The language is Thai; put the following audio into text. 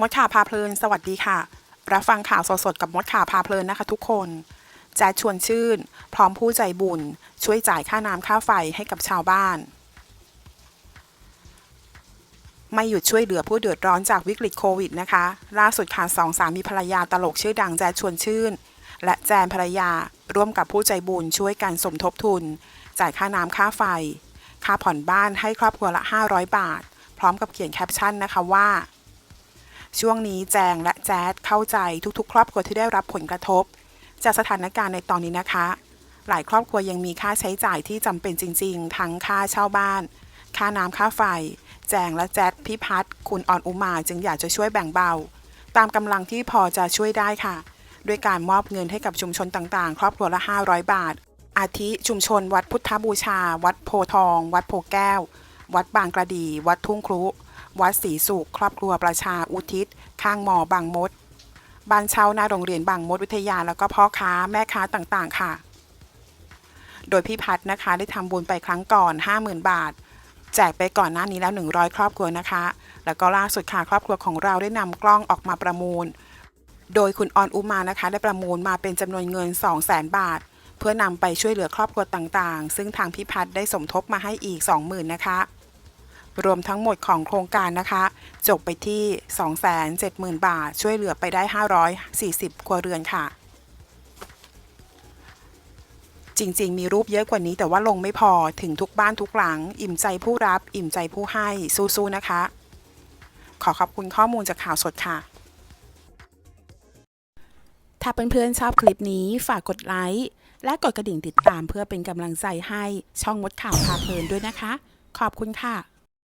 มดข่าวพาเพลิน สวัสดีค่ะ รับฟังข่าวสดๆกับมดข่าวพาเพลินนะคะทุกคนแจ๊ชวนชื่น พร้อมผู้ใจบุญ ช่วยจ่ายค่าน้ำค่าไฟให้กับชาวบ้าน ไม่หยุดช่วยเหลือผู้เดือดร้อนจากวิกฤตโควิดนะคะ ล่าสุดค่ะสองสามีภรรยาตลกชื่อดังแจ๊ชวนชื่น และแจนภรรยา ร่วมกับผู้ใจบุญช่วยกันสมทบทุน จ่ายค่าน้ำค่าไฟ ค่าผ่อนบ้านให้ครอบครัวละ 500 บาท พร้อมกับเขียนแคปชั่นนะคะว่า ช่วงนี้แจงและแจ๊ดเข้าใจทุกๆ ครอบครัวที่ได้รับผลกระทบ จากสถานการณ์ในตอนนี้นะคะ หลายครอบครัวยังมีค่าใช้จ่ายที่จำเป็นจริง ๆ ทั้งค่าเช่าบ้าน ค่าน้ำค่าไฟ แจงและแจ๊ดพี่พัฒน์คุณออนอุมาจึงอยากจะช่วยแบ่งเบา ตามกำลังที่พอจะช่วยได้ค่ะ ด้วยการมอบเงินให้กับชุมชนต่างๆ ครอบครัวละ 500 บาท อาทิชุมชน วัดพุทธบูชา วัดโพทอง วัดโพแก้ว วัดบางกระดี วัดทุ่งครุ วัดศรีสุข ครอบครัวประชาอุทิศ ข้างมอบางมด บ้านเช่าหน้าโรงเรียนบางมดวิทยา แล้วก็พ่อค้าแม่ค้าต่างๆ ค่ะ โดยพี่พัฒน์นะคะได้ทำบุญไปครั้งก่อน 50,000 บาท แจกไปก่อนหน้านี้แล้ว 100 ครอบครัวนะคะ แล้วก็ล่าสุดค่ะครอบครัวของเราได้นำกล้องออกมาประมูล โดยคุณออนอุมานะคะ ได้ประมูลมาเป็นจำนวนเงิน 200,000 บาทเพื่อนำไปช่วยเหลือครอบครัวต่างๆ ซึ่งทางพี่พัฒน์ได้สมทบมาให้อีก 20,000 นะคะ รวมทั้งหมดของโครงการนะคะ จบไปที่ 270,000 บาท ช่วยเหลือไปได้ 540 ครัวเรือนค่ะ จริงๆ มีรูปเยอะกว่านี้แต่ว่าลงไม่พอถึงทุกบ้านทุกหลัง อิ่มใจผู้รับ อิ่มใจผู้ให้สู้ๆนะคะ ขอขอบคุณข้อมูลจากข่าวสดค่ะถ้าเพื่อนๆชอบคลิปนี้ฝากกดไลค์และกดกระดิ่งติดตามเพื่อเป็นกำลังใจให้ช่องมดข่าวพาเพลินด้วยนะคะ ขอบคุณค่ะ